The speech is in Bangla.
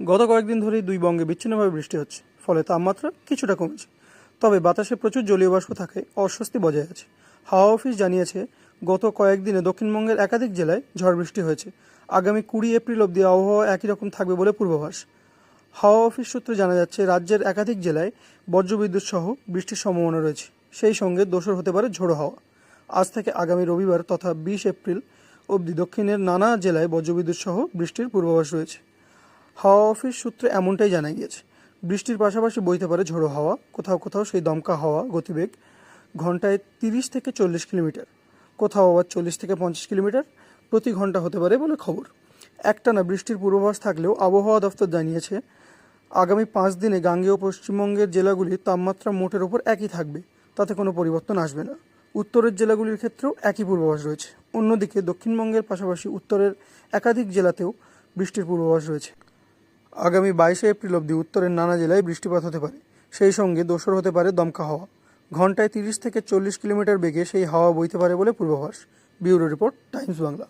গত কয়েকদিন ধরেই দুই বঙ্গে বিচ্ছিন্নভাবে বৃষ্টি হচ্ছে, ফলে তাপমাত্রা কিছুটা কমেছে। তবে বাতাসে প্রচুর জলীয় বাষ্প থাকায় অস্বস্তি বজায় আছে। হাওয়া অফিস জানিয়েছে, গত কয়েকদিনে দক্ষিণবঙ্গের একাধিক জেলায় ঝড় বৃষ্টি হয়েছে। আগামী কুড়ি এপ্রিল অবধি আবহাওয়া একই রকম থাকবে বলে পূর্বাভাস। হাওয়া অফিস সূত্রে জানা যাচ্ছে, রাজ্যের একাধিক জেলায় বজ্রবিদ্যুৎ সহ বৃষ্টির সম্ভাবনা রয়েছে। সেই সঙ্গে দোসর হতে পারে ঝোড়ো হাওয়া। আজ থেকে আগামী রবিবার তথা বিশ এপ্রিল অবধি দক্ষিণের নানা জেলায় বজ্রবিদ্যুৎ সহ বৃষ্টির পূর্বাভাস রয়েছে। হাওয়া অফিস সূত্রে এমনটাই জানা গিয়েছে। বৃষ্টির পাশাপাশি বইতে পারে ঝোড়ো হাওয়া, কোথাও কোথাও সেই দমকা হাওয়া গতিবেগ ঘন্টায় তিরিশ থেকে চল্লিশ কিলোমিটার, কোথাও আবার চল্লিশ থেকে পঞ্চাশ কিলোমিটার প্রতি ঘণ্টা হতে পারে বলে খবর। একটানা বৃষ্টির পূর্বাভাস থাকলেও আবহাওয়া দফতর জানিয়েছে, আগামী পাঁচ দিনে গাঙ্গেয় পশ্চিমবঙ্গের জেলাগুলির তাপমাত্রা মোটের ওপর একই থাকবে, তাতে কোনো পরিবর্তন আসবে না। উত্তরের জেলাগুলির ক্ষেত্রেও একই পূর্বাভাস রয়েছে। অন্যদিকে দক্ষিণবঙ্গের পাশাপাশি উত্তরের একাধিক জেলাতেও বৃষ্টির পূর্বাভাস রয়েছে। আগামী বাইশে এপ্রিল অবধি উত্তরের নানা জেলায় বৃষ্টিপাত হতে পারে। সেই সঙ্গে দোসর হতে পারে দমকা হাওয়া। ঘন্টায় তিরিশ থেকে চল্লিশ কিলোমিটার বেগে সেই হাওয়া বইতে পারে বলে পূর্বাভাস। Bureau report, Times Bangla.